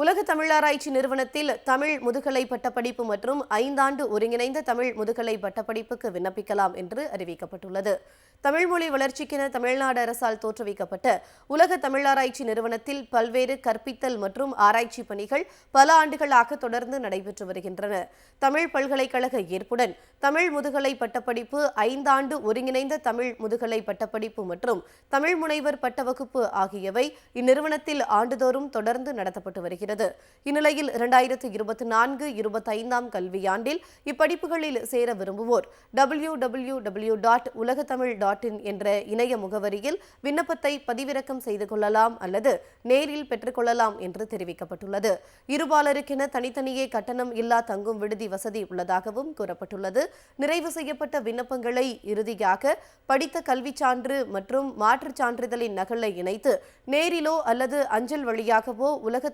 உலக தமிழாராய்ச்சி நிறுவனத்தில் தமிழ் முதுகலை பட்டப்படிப்பு மற்றும் ஐந்தாண்டு ஒருங்கிணைந்த தமிழ் முதுகலை பட்டப்படிப்புக்கு விண்ணப்பிக்கலாம் என்று அறிவிக்கப்பட்டுள்ளது. தமிழ்மொழி வளர்ச்சிக்கென தமிழ்நாடு அரசால் தோற்றுவிக்கப்பட்ட உலக தமிழாராய்ச்சி நிறுவனத்தில் பல்வேறு கற்பித்தல் மற்றும் ஆராய்ச்சி பணிகள் பல ஆண்டுகளாக தொடர்ந்து நடைபெற்று வருகின்றன. தமிழ் பல்கலைக்கழக ஏற்புடன் தமிழ் முதுகலை பட்டப்படிப்பு ஐந்தாண்டு ஒருங்கிணைந்த தமிழ் முதுகலை பட்டப்படிப்பு மற்றும் தமிழ் முனைவர் பட்ட வகுப்பு ஆகியவை இந்நிறுவனத்தில் ஆண்டுதோறும் தொடர்ந்து நடத்தப்பட்டு வருகிறது. வருகிறது இந்நிலையில் இரண்டாயிரத்து இருபத்தி நான்கு இருபத்தைந்தாம் கல்வியாண்டில் இப்படிப்புகளில் சேர விரும்புவோர் டபிள்யூ டபிள்யூ டபிள்யூ டாட் உலகத்தமிழ் டாட் இன் என்ற இணைய முகவரியில் விண்ணப்பத்தை பதிவிறக்கம் செய்து கொள்ளலாம் அல்லது நேரில் பெற்றுக்கொள்ளலாம் என்று தெரிவிக்கப்பட்டுள்ளது. இருபாலருக்கென தனித்தனியே கட்டணம் இல்லா தங்கும் விடுதி வசதி உள்ளதாகவும் கூறப்பட்டுள்ளது. நிறைவு செய்யப்பட்ட விண்ணப்பங்களை இறுதியாக படித்த கல்வி சான்று மற்றும் மாற்றுச் சான்றிதழின் நகலை இணைத்து நேரிலோ அல்லது அஞ்சல் வழியாகவோ உலக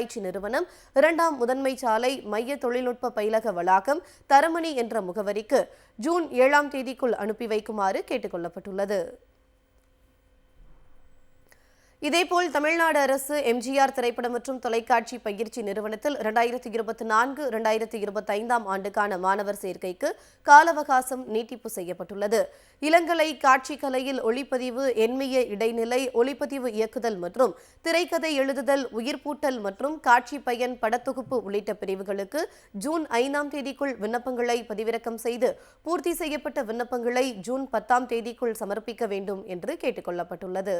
ஆராய்ச்சி நிறுவனம் இரண்டாம் முதன்மை சாலை மைய தொழில்நுட்ப பயிலக வளாகம் தரமணி என்ற முகவரிக்கு ஜூன் ஏழாம் தேதிக்குள் அனுப்பி வைக்குமாறு கேட்டுக்கொள்ளப்பட்டுள்ளது இதேபோல் தமிழ்நாடு அரசு எம்ஜிஆர் திரைப்பட மற்றும் தொலைக்காட்சி பயிற்சி நிறுவனத்தில் இரண்டாயிரத்தி இருபத்தி நான்கு இரண்டாயிரத்தி இருபத்தி ஐந்தாம் ஆண்டுக்கான மாணவர் சேர்க்கைக்கு கால அவகாசம் நீட்டிப்பு செய்யப்பட்டுள்ளது. இளங்கலை காட்சி கலையில் ஒளிப்பதிவு எண்மைய இடைநிலை ஒளிப்பதிவு இயக்குதல் மற்றும் திரைக்கதை எழுதுதல் உயிர்ப்பூட்டல் மற்றும் காட்சி பயன் படத்தொகுப்பு உள்ளிட்ட பிரிவுகளுக்கு ஜூன் ஐந்தாம் தேதிக்குள் விண்ணப்பங்களை பதிவிறக்கம் செய்து பூர்த்தி செய்யப்பட்ட விண்ணப்பங்களை ஜூன் பத்தாம் தேதிக்குள் சமர்ப்பிக்க வேண்டும் என்று கேட்டுக்கொள்ளப்பட்டுள்ளது.